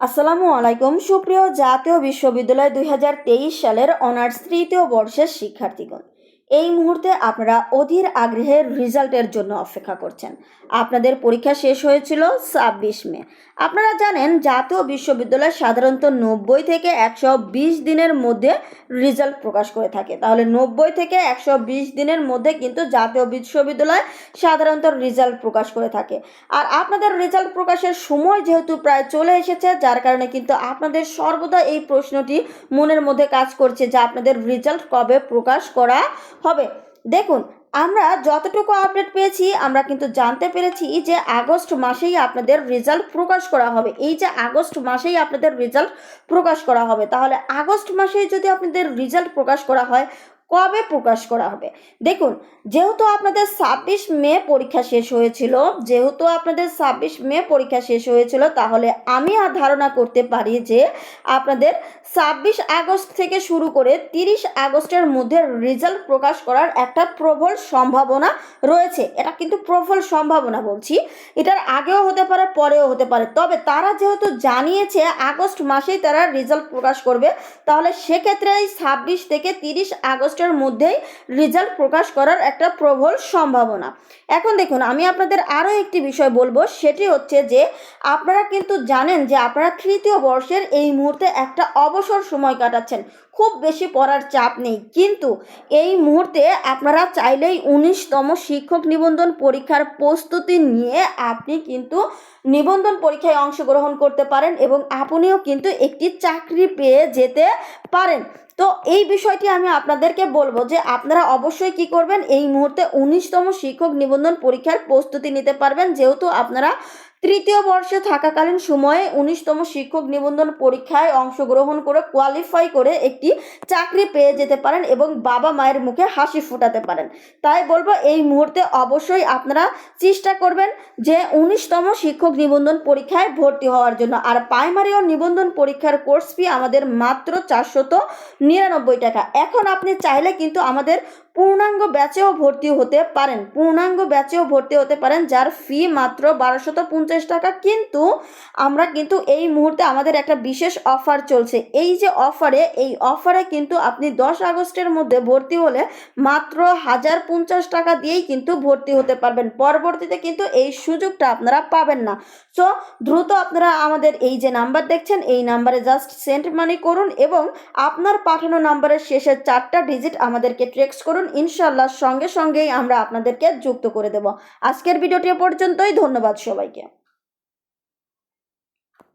আসসালামু আলাইকুম। সুপ্রিয় জাতীয় বিশ্ববিদ্যালয় দুই হাজার তেইশ সালের অনার্স তৃতীয় বর্ষের শিক্ষার্থীগণ এই মুহূর্তে আপনারা অধীর আগ্রহের রেজাল্টের জন্য অপেক্ষা করছেন। আপনাদের পরীক্ষা শেষ হয়েছিল ছাব্বিশ মে। আপনারা জানেন, জাতীয় বিশ্ববিদ্যালয় সাধারণত নব্বই থেকে একশো বিশ দিনের মধ্যে রেজাল্ট প্রকাশ করে থাকে। তাহলে নব্বই থেকে একশো বিশ দিনের মধ্যে কিন্তু জাতীয় বিশ্ববিদ্যালয় সাধারণত রেজাল্ট প্রকাশ করে থাকে। আর আপনাদের রেজাল্ট প্রকাশের সময় যেহেতু প্রায় চলে এসেছে, যার কারণে কিন্তু আপনাদের সর্বদা এই প্রশ্নটি মনের মধ্যে কাজ করছে যে আপনাদের রেজাল্ট কবে প্রকাশ করা হবে। দেখুন, আমরা যতটুকু আপডেট পেয়েছি, আমরা কিন্তু জানতে পেরেছি যে আগস্ট মাসেই আপনাদের রেজাল্ট প্রকাশ করা হবে। এই যে আগস্ট মাসেই আপনাদের রেজাল্ট প্রকাশ করা হবে, তাহলে আগস্ট মাসেই যদি আপনাদের রেজাল্ট প্রকাশ করা হয় কবে প্রকাশ করা হবে? দেখুন, যেহেতু আপনাদের ছাব্বিশ মে পরীক্ষা শেষ হয়েছিল, যেহেতু আপনাদের ছাব্বিশ মে পরীক্ষা শেষ হয়েছিল, তাহলে আমি আর ধারণা করতে পারি যে আপনাদের ছাব্বিশ আগস্ট থেকে শুরু করে তিরিশ আগস্টের মধ্যে রেজাল্ট প্রকাশ করার একটা প্রবল সম্ভাবনা রয়েছে। এটা কিন্তু প্রবল সম্ভাবনা বলছি। এটার আগেও হতে পারে, পরেও হতে পারে। তবে তারা যেহেতু জানিয়েছে আগস্ট মাসেই তারা রেজাল্ট প্রকাশ করবে, তাহলে সেক্ষেত্রে এই ছাব্বিশ থেকে তিরিশ আগস্টের মধ্যেই রেজাল্ট প্রকাশ করার একটা প্রবল সম্ভাবনা। এখন দেখুন, আমি আপনাদের আরও একটি বিষয় বলব, সেটি হচ্ছে যে আপনারা কিন্তু জানেন যে আপনারা তৃতীয় বর্ষের এই মুহূর্তে একটা অবসর সময় কাটাচ্ছেন। খুব বেশি পড়ার চাপ নেই। কিন্তু এই মুহূর্তে আপনারা চাইলেই উনিশতম শিক্ষক নিবন্ধন পরীক্ষার প্রস্তুতি নিয়ে আপনি কিন্তু নিবন্ধন পরীক্ষায় অংশগ্রহণ করতে পারেন এবং আপনিও কিন্তু একটি চাকরি পেয়ে যেতে পারেন। তো এই বিষয়টি আমি আপনাদেরকে বলব যে আপনারা অবশ্যই কি করবেন, এই মুহূর্তে উনিশতম শিক্ষক নিবন্ধন পরীক্ষার প্রস্তুতি নিতে পারবেন। যেহেতু আপনারা তৃতীয় বর্ষে থাকাকালীন সময়ে উনিশতম শিক্ষক নিবন্ধন পরীক্ষায় অংশগ্রহণ করে কোয়ালিফাই করে একটি চাকরি পেয়ে যেতে পারেন এবং বাবা মায়ের মুখে হাসি ফোটাতে পারেন। তাই বলব, এই মুহূর্তে অবশ্যই আপনারা চেষ্টা করবেন যে উনিশতম শিক্ষক নিবন্ধন পরীক্ষায় ভর্তি হওয়ার জন্য। আর প্রাইমারি ও নিবন্ধন পরীক্ষার কোর্স ফি আমাদের মাত্র চারশত নিরানব্বই টাকা। এখন আপনি চাইলে কিন্তু আমাদের পূর্ণাঙ্গ ব্যাচেও ভর্তি হতে পারেন। পূর্ণাঙ্গ ব্যাচেও ভর্তি হতে পারেন, যার ফি মাত্র বারোশত পঞ্চাশ টাকা, কিন্তু আমরা কিন্তু এই মুহূর্তে আমাদের একটা বিশেষ অফার চলছে। এই যে অফারে এই অফারে কিন্তু আপনি দশ আগস্টের মধ্যে ভর্তি হলে মাত্র হাজার পঞ্চাশ টাকা দিয়েই কিন্তু ভর্তি হতে পারবেন। পরবর্তীতে কিন্তু এই সুযোগটা আপনারা পাবেন না। সো দ্রুত আপনারা আমাদের এই যে নাম্বার দেখছেন, এই নাম্বারে জাস্ট সেন্ড মানি করুন এবং আপনার পাঠানো নাম্বারের শেষের চারটা ডিজিট আমাদেরকে ট্রেক্স করুন। ইনশাল্লাহ সঙ্গে সঙ্গেই আমরা আপনাদেরকে যুক্ত করে দেব। আজকের ভিডিওটি পর্যন্তই। ধন্যবাদ সবাইকে।